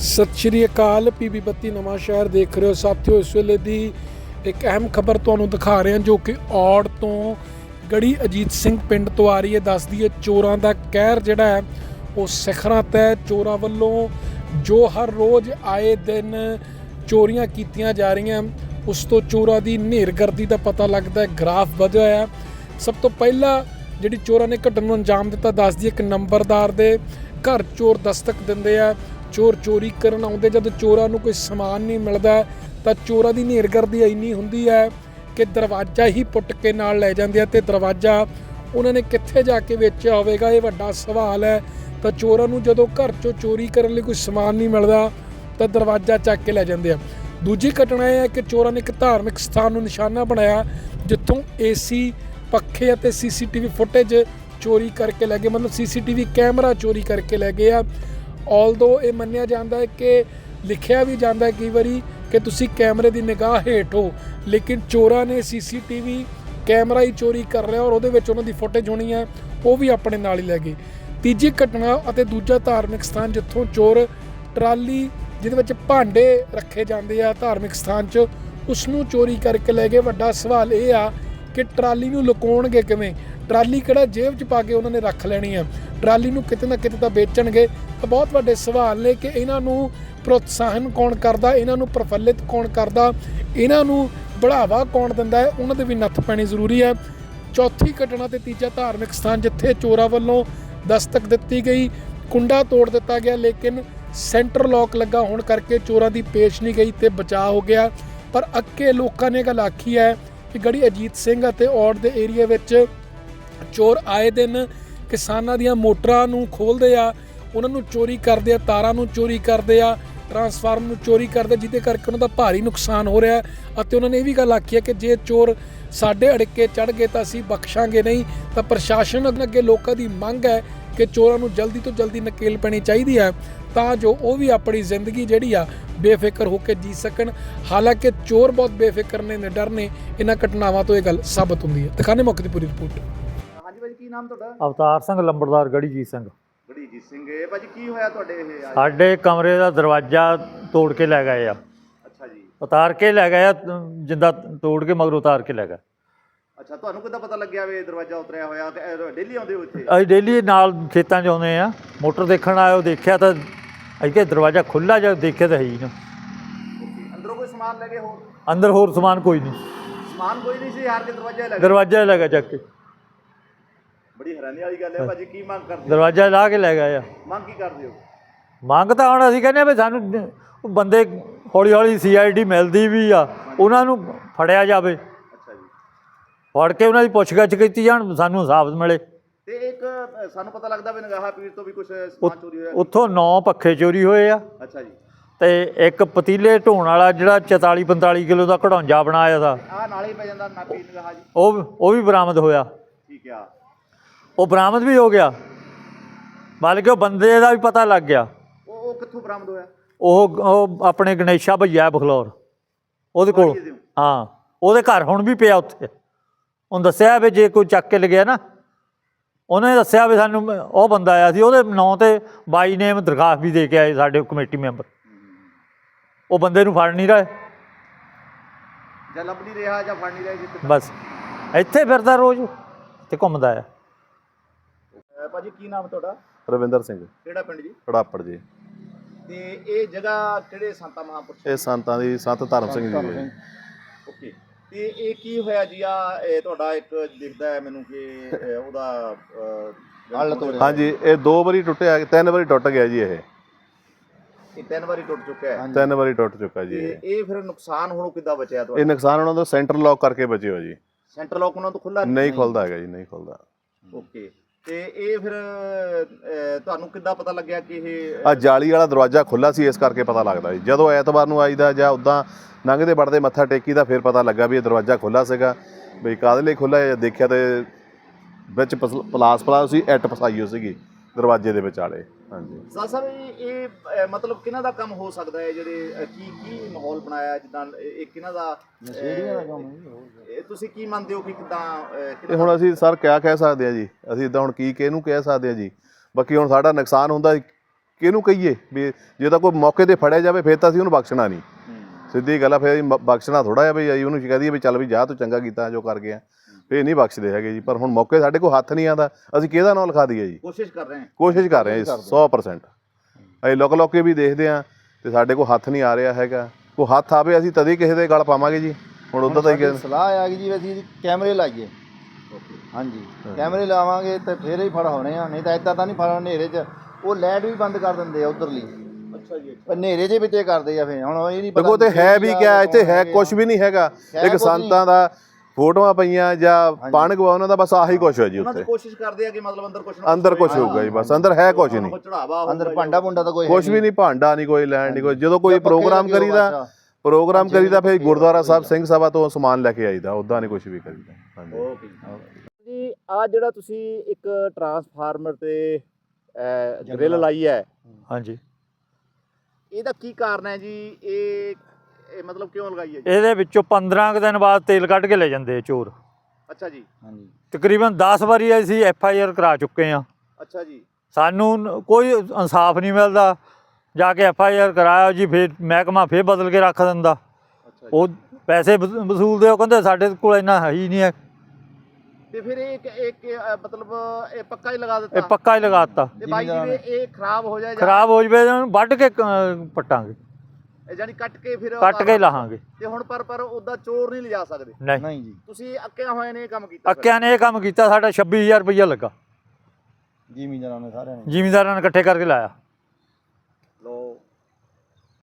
ਸਤਿ ਸ਼੍ਰੀ ਅਕਾਲ ਪੀਬੀ ਬੱਤੀ ਨਵਾਂ ਸ਼ਹਿਰ ਦੇਖ ਰਹੇ ਹੋ। ਸਾਥੀਓ, ਇਸ ਵੇਲੇ ਦੀ ਇੱਕ ਅਹਿਮ ਖਬਰ ਤੁਹਾਨੂੰ ਦਿਖਾ ਰਹੇ ਹਾਂ, ਜੋ ਕਿ ਔੜ ਤੋਂ ਗੜੀ ਅਜੀਤ ਸਿੰਘ ਪਿੰਡ ਤੋਂ ਆ ਰਹੀ ਹੈ। ਦੱਸਦੀ ਹੈ ਚੋਰਾਂ ਦਾ ਕਹਿਰ ਜਿਹੜਾ ਹੈ, ਉਹ ਸਿਖਰਾਂ ਤੇ ਚੋਰਾਂ ਵੱਲੋਂ ਜੋ ਹਰ ਰੋਜ਼ ਆਏ ਦਿਨ ਚੋਰੀਆਂ ਕੀਤੀਆਂ ਜਾ ਰਹੀਆਂ, ਉਸ ਤੋਂ ਚੋਰਾਂ ਦੀ ਨੇਰਗਰਦੀ ਦਾ ਪਤਾ ਲੱਗਦਾ ਹੈ, ਗ੍ਰਾਫ ਵਧਿਆ ਹੈ। ਸਭ ਤੋਂ ਪਹਿਲਾਂ ਜਿਹੜੀ ਚੋਰਾਂ ਨੇ ਘਟਨਾ ਨੂੰ ਅੰਜਾਮ ਦਿੱਤਾ ਦੱਸਦੀ ਹੈ ਇੱਕ ਨੰਬਰਦਾਰ ਦੇ ਘਰ ਚੋਰ ਦਸਤਕ ਦਿੰਦੇ ਆ। ਚੋਰ ਚੋਰੀ ਕਰਨ ਆਉਂਦੇ, ਜਦ ਚੋਰਾਂ ਨੂੰ ਕੋਈ ਸਮਾਨ ਨਹੀਂ ਮਿਲਦਾ, ਤਾਂ ਚੋਰਾਂ ਦੀ ਨੇਰਗਰਦੀ ਇੰਨੀ ਹੁੰਦੀ ਹੈ ਕਿ ਦਰਵਾਜ਼ਾ ਹੀ ਪੁੱਟ ਕੇ ਨਾਲ ਲੈ ਜਾਂਦੇ ਆ ਤੇ ਦਰਵਾਜ਼ਾ ਉਹਨਾਂ ਨੇ ਕਿੱਥੇ ਜਾ ਕੇ ਵੇਚਿਆ ਹੋਵੇਗਾ, ਇਹ ਵੱਡਾ ਸਵਾਲ ਹੈ। ਤਾਂ ਚੋਰਾਂ ਨੂੰ ਜਦੋਂ ਘਰ ਚੋਂ ਚੋਰੀ ਕਰਨ ਲਈ ਕੋਈ ਸਮਾਨ ਨਹੀਂ ਮਿਲਦਾ, ਤਾਂ ਦਰਵਾਜ਼ਾ ਚੱਕ ਕੇ ਲੈ ਜਾਂਦੇ ਆ। ਦੂਜੀ ਘਟਨਾ ਇਹ ਹੈ ਕਿ ਚੋਰਾਂ ਨੇ ਇੱਕ ਧਾਰਮਿਕ ਸਥਾਨ ਨੂੰ ਨਿਸ਼ਾਨਾ ਬਣਾਇਆ, ਜਿੱਥੋਂ ਏਸੀ ਪੱਖੇ ਅਤੇ ਸੀਸੀਟੀਵੀ ਫੁਟੇਜ ਚੋਰੀ ਕਰਕੇ ਲੈ ਗਏ। ਮਤਲਬ ਸੀਸੀਟੀਵੀ ਕੈਮਰਾ ਚੋਰੀ ਕਰਕੇ ਲੈ ਗਏ ਆ। ਆਲਦੋ ਇਹ ਮੰਨਿਆ ਜਾਂਦਾ ਹੈ ਕਿ ਲਿਖਿਆ ਵੀ ਜਾਂਦਾ ਹੈ ਕਈ ਵਾਰੀ ਕਿ ਤੁਸੀਂ ਕੈਮਰੇ ਦੀ ਨਿਗਾਹ ਹੇਠ ਹੋ, ਲੇਕਿਨ ਚੋਰਾਂ ਨੇ ਸੀਸੀਟੀਵੀ ਕੈਮਰਾ ਹੀ ਚੋਰੀ ਕਰ ਲਿਆ ਔਰ ਉਹਦੇ ਵਿੱਚ ਉਹਨਾਂ ਦੀ ਫੁਟੇਜ ਹੋਣੀ ਹੈ, ਉਹ ਵੀ ਆਪਣੇ ਨਾਲ ਹੀ ਲੈ ਗਏ। ਤੀਜੀ ਘਟਨਾ ਅਤੇ ਦੂਜਾ ਧਾਰਮਿਕ ਸਥਾਨ ਜਿੱਥੋਂ ਚੋਰ ਟਰਾਲੀ ਜਿਹਦੇ ਵਿੱਚ ਭਾਂਡੇ ਰੱਖੇ ਜਾਂਦੇ ਆ ਧਾਰਮਿਕ ਸਥਾਨ 'ਚ ਉਸ ਨੂੰ ਚੋਰੀ ਕਰਕੇ ਲੈ ਗਏ। ਵੱਡਾ ਸਵਾਲ ਇਹ ਆ ਕਿ ਟਰਾਲੀ ਨੂੰ ਲੁਕਾਉਣਗੇ ਕਿਵੇਂ? ਟਰਾਲੀ ਕਿਹੜਾ ਜੇਬ 'ਚ ਪਾ ਕੇ ਉਹਨਾਂ ਨੇ ਰੱਖ ਲੈਣੀ ਹੈ ਟਰਾਲੀ ਨੂੰ ਕਿਤੇ ਨਾ ਕਿਤੇ ਤਾਂ ਵੇਚਣਗੇ। ਤਾਂ ਬਹੁਤ ਵੱਡੇ ਸਵਾਲ ਨੇ ਕਿ ਇਹਨਾਂ ਨੂੰ ਪ੍ਰੋਤਸਾਹਨ ਕੌਣ ਕਰਦਾ? ਇਹਨਾਂ ਨੂੰ ਪ੍ਰਫੁੱਲਿਤ ਕੌਣ ਕਰਦਾ? ਇਹਨਾਂ ਨੂੰ ਬੜਾਵਾ ਕੌਣ ਦਿੰਦਾ ਹੈ? ਉਹਨਾਂ ਦੇ ਵੀ ਨੱਥ ਪੈਣੀ ਜ਼ਰੂਰੀ ਹੈ ਚੌਥੀ ਘਟਨਾ ਤੇ ਤੀਜਾ ਧਾਰਮਿਕ ਸਥਾਨ ਜਿੱਥੇ ਚੋਰਾਂ ਵੱਲੋਂ ਦਸਤਕ ਦਿੱਤੀ ਗਈ, ਕੁੰਡਾ ਤੋੜ ਦਿੱਤਾ ਗਿਆ, ਲੇਕਿਨ ਸੈਂਟਰ ਲੋਕ ਲੱਗਾ ਹੋਣ ਕਰਕੇ ਚੋਰਾਂ ਦੀ ਪੇਸ਼ ਨਹੀਂ ਗਈ ਤੇ ਬਚਾਅ ਹੋ ਗਿਆ। ਪਰ ਅੱਕੇ ਲੋਕਾਂ ਨੇ ਗੱਲ ਆਖੀ ਹੈ ਕਿ ਗੜੀ ਅਜੀਤ ਸਿੰਘ ਅਤੇ ਔੜ ਦੇ ਏਰੀਆ ਵਿੱਚ ਚੋਰ ਆਏ ਦਿਨ ਕਿਸਾਨਾਂ ਦੀਆਂ ਮੋਟਰਾਂ ਨੂੰ ਖੋਲਦੇ ਆ, ਉਹਨਾਂ ਨੂੰ ਚੋਰੀ ਕਰਦੇ ਆ, ਤਾਰਾਂ ਨੂੰ ਚੋਰੀ ਕਰਦੇ ਆ ਟਰਾਂਸਫਾਰਮ ਨੂੰ ਚੋਰੀ ਕਰਦੇ ਜਿਹਦੇ ਕਰਕੇ ਉਹਨਾਂ ਦਾ ਭਾਰੀ ਨੁਕਸਾਨ ਹੋ ਰਿਹਾ ਅਤੇ ਉਹਨਾਂ ਨੇ ਇਹ ਵੀ ਗੱਲ ਆਖੀ ਹੈ ਕਿ ਜੇ ਚੋਰ ਸਾਡੇ ਅੜਕੇ ਚੜ ਗਏ ਤਾਂ ਅਸੀਂ ਬਖਸ਼ਾਂਗੇ ਨਹੀਂ, ਤਾਂ ਪ੍ਰਸ਼ਾਸਨ ਅੱਗੇ ਲੋਕਾਂ ਦੀ ਮੰਗ ਹੈ ਕਿ ਚੋਰਾਂ ਨੂੰ ਜਲਦੀ ਤੋਂ ਜਲਦੀ ਨਕੇਲ ਪੈਣੀ ਚਾਹੀਦੀ ਹੈ ਤਾਂ ਜੋ ਉਹ ਵੀ ਆਪਣੀ ਜ਼ਿੰਦਗੀ ਜਿਹੜੀ ਆ ਬੇਫਿਕਰ ਹੋ ਕੇ ਜੀ ਸਕਣ। ਹਾਲਾਂਕਿ ਚੋਰ ਬਹੁਤ ਬੇਫਿਕਰ ਨੇ ਨਿਡਰ ਨੇ ਇਹਨਾਂ ਘਟਨਾਵਾਂ ਤੋਂ ਇਹ ਗੱਲ ਸਾਬਤ ਹੁੰਦੀ ਹੈ। ਦਿਖਾਣੇ ਮੌਕੇ ਦੀ ਪੂਰੀ ਰਿਪੋਰਟ। ਹਾਂਜੀ ਭਾਜੀ ਕੀ ਨਾਮ ਤੁਹਾਡਾ? ਅਵਤਾਰ ਸਿੰਘ ਲੰਬੜਦਾਰ ਗੜੀ ਜੀ ਸਿੰਘ। ਬੜੀ ਜੀ ਸਿੰਘ ਇਹ ਭਾਜੀ ਕੀ ਹੋਇਆ ਤੁਹਾਡੇ ਇਹ ਅੱਜ? ਸਾਡੇ ਕਮਰੇ ਦਾ ਦਰਵਾਜ਼ਾ ਤੋੜ ਕੇ ਲੈ ਗਏ ਆ। ਅੱਛਾ ਜੀ। ਉਤਾਰ ਕੇ ਲੈ ਗਏ ਆ ਜਿੰਦਾ ਤੋੜ ਕੇ ਮਗਰ ਉਤਾਰ ਕੇ ਲੈ ਗਏ। ਅੱਛਾ ਤੁਹਾਨੂੰ ਕਿੱਦਾਂ ਪਤਾ ਲੱਗਿਆ ਵੀ ਦਰਵਾਜ਼ਾ ਉਤਰਿਆ ਹੋਇਆ ਕਿ ਡੇਲੀ ਆਉਂਦੇ ਹੋ ਇੱਥੇ? ਅਸੀਂ ਡੇਲੀ ਨਾਲ ਖੇਤਾਂ 'ਚ ਆਉਂਦੇ ਆ ਮੋਟਰ ਦੇਖਣ ਆਇਓ ਦੇਖਿਆ ਤਾਂ ਇੱਥੇ ਦਰਵਾਜ਼ਾ ਖੁੱਲਾ ਜਦ ਦੇਖਿਆ ਤਾਂ ਹੈ ਹੀ ਨਾ ਅੰਦਰੋਂ ਕੋਈ ਸਮਾਨ ਲੈ ਗਏ ਹੋਰ? ਅੰਦਰ ਹੋਰ ਸਮਾਨ ਕੋਈ ਨਹੀਂ। ਸਮਾਨ ਕੋਈ ਨਹੀਂ ਸੀ ਹਾਰ ਕੇ ਦਰਵਾਜ਼ਾ ਹੀ ਲੱਗਾ ਦਰਵਾਜ਼ਾ ਲੈ ਗਿਆ ਚੱਕ ਕੇ। ਬੜੀ ਹੈਰਾਨੀ ਵਾਲੀ ਗੱਲ ਹੈ ਭਾਜੀ ਕੀ ਮੰਗ ਕਰਦੇ ਹੋ? ਦਰਵਾਜ਼ਾ ਲਾ ਕੇ ਲੈ ਗਏ ਆ। ਮੰਗ ਕੀ ਕਰਦੇ ਹੋ? ਮੰਗ ਤਾਂ ਹੁਣ ਅਸੀਂ ਕਹਿੰਦੇ ਆ ਵੀ ਸਾਨੂੰ ਉਹ ਬੰਦੇ ਹੌਲੀ ਹੌਲੀ ਸੀਆਈਡੀ ਮਿਲਦੀ ਵੀ ਆ ਉਹਨਾਂ ਨੂੰ ਫੜਿਆ ਜਾਵੇ। ਜੀ ਫੜ ਕੇ ਉਹਨਾਂ ਦੀ ਪੁੱਛਗਿੱਛ ਕੀਤੀ ਜਾਣ ਸਾਨੂੰ ਹਿਸਾਬ ਮਿਲੇ। ਤੇ ਇੱਕ ਅ, ਸਾਨੂੰ ਪਤਾ ਲੱਗਦਾ ਵੀ ਨਗਾਹਾ ਪੀਰ ਤੋਂ ਵੀ ਕੁਝ ਸਮਾਨ ਚੋਰੀ ਹੋਇਆ। ਉੱਥੋਂ 9 ਪੱਖੇ ਚੋਰੀ ਹੋਏ ਆ। ਅੱਛਾ ਜੀ। ਤੇ ਇੱਕ ਪਤੀਲੇ ਢੋਣ ਵਾਲਾ ਜਿਹੜਾ 44 45 ਕਿਲੋ ਦਾ ਘੜੌਂਜਾ ਬਣਾਇਆ ਦਾ ਆਹ ਨਾਲੇ ਹੀ ਪੈ ਜਾਂਦਾ ਨਾਪੀ ਨਗਾਹਾ ਜੀ। ਉਹ ਉਹ ਵੀ ਬਰਾਮਦ ਹੋਇਆ। ਠੀਕ ਆ। ਉਹ ਬਰਾਮਦ ਵੀ ਹੋ ਗਿਆ। ਬਲਕਿ ਉਹ ਬੰਦੇ ਦਾ ਵੀ ਪਤਾ ਲੱਗ ਗਿਆ। ਉਹ ਉਹ ਕਿੱਥੋਂ ਬਰਾਮਦ ਹੋਇਆ? ਉਹ ਉਹ ਆਪਣੇ ਗਣੇਸ਼ਾ ਭਈਆ ਬਖਲੌਰ। ਉਹਦੇ ਕੋਲ? ਹਾਂ ਉਹਦੇ ਘਰ ਹੁਣ ਵੀ ਪਿਆ ਉੱਥੇ। ਉਹਨੂੰ ਦੱਸਿਆ ਵੀ ਜੇ ਕੋਈ ਚੱਕ ਕੇ ਲਗਿਆ ਨਾ ਉਹਨੇ ਦੱਸਿਆ ਵੀ ਸਾਨੂੰ ਉਹ ਬੰਦਾ ਆਇਆ ਸੀ ਉਹਦੇ ਨਾਂ ਤੇ ਬਾਈ ਨੇਮ ਦਰਖਾਸਤ ਵੀ ਦੇ ਕੇ ਆਏ ਸਾਡੇ ਕਮੇਟੀ ਮੈਂਬਰ। ਉਹ ਬੰਦੇ ਨੂੰ ਫੜ ਨਹੀਂ ਰਹੇ। ਜਾਂ ਲੱਭ ਨਹੀਂ ਰਿਹਾ ਜਾਂ ਫੜ ਨਹੀਂ ਰਿਹਾ ਜਿੱਥੇ ਬਸ ਇੱਥੇ ਫਿਰਦਾ ਰੋਜ਼ ਤੇ ਘੁੰਮਦਾ ਆ। ਭਾਜੀ ਕੀ ਨਾਮ ਤੁਹਾਡਾ? ਰਵਿੰਦਰ ਸਿੰਘ। ਕਿਹੜਾ ਪਿੰਡ ਜੀ? ਖੜਾਪੜ ਜੀ। ਤੇ ਇਹ ਜਗ੍ਹਾ ਕਿਹੜੇ ਸੰਤਾਂ ਮਹਾਂਪੁਰਸ਼ ਇਹ ਸੰਤਾਂ ਦੀ ਸੰਤ ਧਰਮ ਸਿੰਘ ਜੀ ਹੈ। ਓਕੇ। ਤੇ ਇਹ ਕੀ ਹੋਇਆ ਜੀ? ਆ ਇਹ ਤੁਹਾਡਾ ਇੱਕ ਦਿਖਦਾ ਹੈ ਮੈਨੂੰ ਕਿ ਉਹਦਾ ਹੱਲ ਤੋਂ ਹਾਂਜੀ ਇਹ ਦੋ ਵਾਰੀ ਟੁੱਟਿਆ ਤਿੰਨ ਵਾਰੀ ਟੁੱਟ ਗਿਆ ਜੀ ਇਹ। ਇਹ ਤਿੰਨ ਵਾਰੀ ਟੁੱਟ ਚੁੱਕਿਆ ਹੈ? ਤਿੰਨ ਵਾਰੀ ਟੁੱਟ ਚੁੱਕਾ ਜੀ ਤੇ ਇਹ। ਇਹ ਫਿਰ ਨੁਕਸਾਨ ਹੁਣ ਕਿੱਦਾਂ ਬਚਿਆ ਇਹ ਤੁਹਾਡਾ ਨੁਕਸਾਨ ਉਹਨਾਂ ਦਾ ਸੈਂਟਰ ਲੌਕ ਕਰਕੇ ਬਚੇ ਹੋ ਜੀ। ਸੈਂਟਰ ਲੋਕ ਉਹਨਾਂ ਤੋਂ ਖੁੱਲਾ ਨਹੀਂ ਖੁੱਲਦਾ ਹੈਗਾ ਜੀ ਨਹੀਂ ਖੁੱਲਦਾ। ਓਕੇ। ਤੇ ਇਹ ਫਿਰ ਤੁਹਾਨੂੰ ਕਿੱਦਾਂ ਪਤਾ ਲੱਗਿਆ ਕਿ ਇਹ ਆ ਜਾਲੀ ਵਾਲਾ ਦਰਵਾਜ਼ਾ ਖੁੱਲਾ ਸੀ ਇਸ ਕਰਕੇ ਪਤਾ ਲੱਗਦਾ ਜੀ। ਜਦੋਂ ਐਤਵਾਰ ਨੂੰ ਆਈਦਾ ਜਾਂ ਉਦਾਂ ਲੰਘਦੇ ਵੜਦੇ ਮੱਥਾ ਟੇਕੀ ਦਾ ਫਿਰ ਪਤਾ ਲੱਗਾ ਵੀ ਇਹ ਦਰਵਾਜ਼ਾ ਖੁੱਲਾ ਸੀਗਾ। ਵੀ ਕਾਹਦੇ ਲਈ ਖੁੱਲਾ ਹੈ ਦੇਖਿਆ ਤੇ ਵਿੱਚ ਪਲਾਸ ਪਲਾਸ ਸੀ ਐਟ ਫਸਾਈ ਹੋ ਸੀਗੀ ਦਰਵਾਜ਼ੇ ਦੇ ਵਿਚਾਲੇ ਹਾਂਜੀ। ਸਾਲ ਸਾਹਿਬ ਇਹ ਮਤਲਬ ਕਿਹਨਾਂ ਦਾ ਕੰਮ ਹੋ ਸਕਦਾ ਹੈ ਜਿਹੜੇ ਕੀ ਕੀ ਮਾਹੌਲ ਬਣਾਇਆ ਜਿੱਦਾਂ ਇਹ ਇਹ ਕਿਹਨਾਂ ਦਾ ਨਸ਼ੇੜੀਆਂ ਦਾ ਕੰਮ ਤੁਸੀਂ ਕੀ ਮੰਨਦੇ ਹੋ ਕਿ ਕਿਦਾਂ ਇਹ ਹੁਣ ਅਸੀਂ ਸਰ ਕਿਆ ਕਹਿ ਸਕਦੇ ਆ ਜੀ? ਅਸੀਂ ਇਦਾਂ ਹੁਣ ਕੀ ਕਿਹਨੂੰ ਕਹਿ ਸਕਦੇ ਆ ਜੀ? ਬਾਕੀ ਹੁਣ ਸਾਡਾ ਨੁਕਸਾਨ ਹੁੰਦਾ ਕਿਹਨੂੰ ਕਹੀਏ? ਵੀ ਜੇ ਤਾਂ ਕੋਈ ਮੌਕੇ ਤੇ ਫੜਿਆ ਜਾਵੇ ਫਿਰ ਤਾਂ ਅਸੀਂ ਉਹਨੂੰ ਬਖਸ਼ਣਾ ਨਹੀਂ। ਸਿੱਧੀ ਗੱਲ ਆ ਫਿਰ ਬਖਸ਼ਣਾ ਥੋੜਾ ਜਿਹਾ ਵੀ ਅਸੀਂ ਉਹਨੂੰ ਕਹਿ ਦਈਏ ਵੀ ਚੱਲ ਵੀ ਜਾ ਤੂੰ ਚੰਗਾ ਕੀਤਾ ਜੋ ਕਰ ਗਿਆ। ਫੇਰ ਨਹੀਂ ਬਖਸ਼ਦੇ ਹੈਗੇ ਜੀ ਪਰ ਹੁਣ ਮੌਕੇ ਸਾਡੇ ਕੋਲ ਹੱਥ ਨਹੀਂ ਆਂਦਾ ਅਸੀਂ ਕਿਹਦਾ ਨਾਂ ਲਿਖਾ ਦਈਏ ਜੀ? ਕੋਸ਼ਿਸ਼ ਕਰ ਰਹੇ ਹਾਂ। ਕੋਸ਼ਿਸ਼ ਕਰ ਰਹੇ ਹਾਂ ਜੀ 100% ਅਸੀਂ ਲੁਕ ਲੁਕ ਕੇ ਵੀ ਦੇਖਦੇ ਆ ਤੇ ਸਾਡੇ ਕੋਲ ਹੱਥ ਨਹੀਂ ਆ ਰਿਹਾ ਹੈਗਾ। ਕੋਈ ਹੱਥ ਆਵੇ ਅਸੀਂ ਤਦੇ ਕਿਸੇ ਦੇ ਗਲ ਪਾਵਾਂਗੇ ਜੀ। ਹੁਣ ਉਦੋਂ ਤਾਂ ਹੀ ਸਾਡੀ ਕਹਿੰਦੇ ਸਲਾਹ ਆ ਗਈ ਜੀ ਵੀ ਅਸੀਂ ਕੈਮਰੇ ਲਾਈਏ। ਹਾਂਜੀ ਕੈਮਰੇ ਲਾਵਾਂਗੇ ਤੇ ਫੇਰ ਹੀ ਫੜ ਹੋਣੇ ਆ। ਨਹੀਂ ਤਾਂ ਇਦਾਂ ਤਾਂ ਨਹੀਂ ਫੜ ਹਨੇਰੇ 'ਚ ਉਹ ਲਾਈਟ ਵੀ ਬੰਦ ਕਰ ਦਿੰਦੇ ਆ ਉਧਰਲੀ। ਅੱਛਾ ਜੀ ਪਰ ਹਨੇਰੇ 'ਚ ਵਿੱਚ ਇਹ ਕਰਦੇ ਆ ਫੇਰ ਹੁਣ ਇਹ ਨਹੀਂ ਦੇਖੋ ਤੇ ਹੈ ਵੀ ਕਿਆ ਇੱਥੇ ਹੈ ਕੁਝ ਵੀ ਨਹੀਂ ਹੈਗਾ। ਹੈ ਇੱਕ ਕੁਛ ਨਹੀਂ। ਸੰਤਾਂ ਦਾ ਫੋਟੋਆਂ ਪਈਆਂ ਜਾਂ ਪਾਣ ਗਵਾ ਉਹਨਾਂ ਦਾ ਬਸ ਆਹੀ ਕੁਝ ਹੈ ਜੀ ਉਹਨਾਂ ਦੀ ਉੱਥੇ। ਕੋਸ਼ਿਸ਼ ਕਰਦੇ ਆ ਕਿ ਮਤਲਬ ਅੰਦਰ ਕੁਝ ਅੰਦਰ ਕੁਝ ਹੋਊਗਾ ਜੀ ਬਸ ਅੰਦਰ ਹੈ ਕੁਝ ਨਹੀਂ। ਚੜਾਵਾ ਅੰਦਰ ਭਾਂਡਾ ਭੁੰਡਾ ਤਾਂ ਕੋਈ ਹੈ ਕੁਝ ਵੀ ਨਹੀਂ। ਭਾਂਡਾ ਨਹੀਂ ਕੋਈ ਲੈਣ ਨਹੀਂ ਕੋਈ ਜਦੋਂ ਕੋਈ ਪ੍ਰੋਗਰਾਮ ਕਰੀਦਾ। ਪ੍ਰੋਗਰਾਮ ਕਰੀਦਾ ਫਿਰ ਗੁਰਦੁਆਰਾ ਸਾਹਿਬ ਸਿੰਘ ਸਭਾ ਤੋਂ ਸਮਾਨ ਲੈ ਕੇ ਆਈਦਾ ਉਦਾਂ ਨਹੀਂ ਕੁਝ ਵੀ ਕਰੀਦਾ ਹਾਂਜੀ। ਓਕੇ ਜੀ ਆ ਜਿਹੜਾ ਤੁਸੀਂ ਇੱਕ ਟਰਾਂਸਫਾਰਮਰ ਤੇ ਗ੍ਰਿਲ ਲਾਈ ਹੈ ਹਾਂਜੀ। ਇਹਦਾ ਕੀ ਕਾਰਨ ਹੈ ਜੀ? ਇਹ ਇਹ ਮਤਲਬ ਕਿਉਂ ਲਗਾਈ ਹੈ ਜੀ? ਇਹਦੇ ਵਿੱਚੋਂ 15 ਕੁ ਦਿਨ ਬਾਅਦ ਤੇਲ ਕੱਢ ਕੇ ਲੈ ਜਾਂਦੇ ਚੋਰ। ਅੱਛਾ ਜੀ। ਹਾਂਜੀ। ਤਕਰੀਬਨ 10 ਵਾਰੀ ਅਸੀਂ ਐਫ ਆਈ ਆਰ ਕਰਾ ਚੁੱਕੇ ਆ ਅੱਛਾ ਜੀ। ਸਾਨੂੰ ਕੋਈ ਇਨਸਾਫ ਨਹੀਂ ਮਿਲਦਾ। ਜਾ ਕੇ ਐਫ ਆਈ ਆਰ ਕਰਾਇਆ ਜੀ ਫਿਰ ਮਹਿਕਮਾ ਫਿਰ ਬਦਲ ਕੇ ਰੱਖ ਦਿੰਦਾ। ਜੀ। ਉਹ ਪੈਸੇ ਵਸ- ਵਸੂਲਦੇ ਉਹ ਕਹਿੰਦੇ ਸਾਡੇ ਕੋਲ ਇੰਨਾ ਹੈ ਹੀ ਨਹੀਂ ਹੈ। ਤੇ ਫਿਰ ਇਹ ਇੱਕ ਇੱਕ ਅ, ਮਤਲਬ ਇਹ ਪੱਕਾ ਹੀ ਲਗਾ ਦਿੱਤਾ? ਇਹ ਪੱਕਾ ਹੀ ਲਗਾਤਾ ਤੇ ਬਾਈ ਜਿਵੇਂ ਇਹ ਖਰਾਬ ਹੋ ਜਾਏ ਜਾਂ ਖਰਾਬ ਹੋ ਜਵੇ ਉਹਨੂੰ ਵੱਢ ਕੇ ਪੱਟਾਂਗੇ। ਇਹ ਜਾਨੀ ਕੱਟ ਕੇ ਫਿਰ ਕੱਟ ਕੇ ਲਾਹਾਂਗੇ। ਤੇ ਹੁਣ ਪਰ ਪਰ ਉਹਦਾ ਚੋਰ ਨਹੀਂ ਲਿਜਾ ਸਕਦੇ? ਨਹੀਂ। ਨਹੀਂ ਜੀ। ਤੁਸੀਂ ਅੱਕਿਆ ਹੋਏ ਨੇ ਇਹ ਕੰਮ ਕੀਤਾ ਫਿਰ। ਅੱਕਿਆਂ ਨੇ ਇਹ ਕੰਮ ਕੀਤਾ ਸਾਡਾ 26000 ਰੁਪਈਆ ਲੱਗਾ। ਜ਼ਿਮੀਂਦਾਰਾਂ ਨੇ ਸਾਰਿਆਂ ਨੇ। ਜ਼ਿਮੀਂਦਾਰਾਂ ਨੇ ਇਕੱਠੇ ਕਰਕੇ ਲਾਇਆ।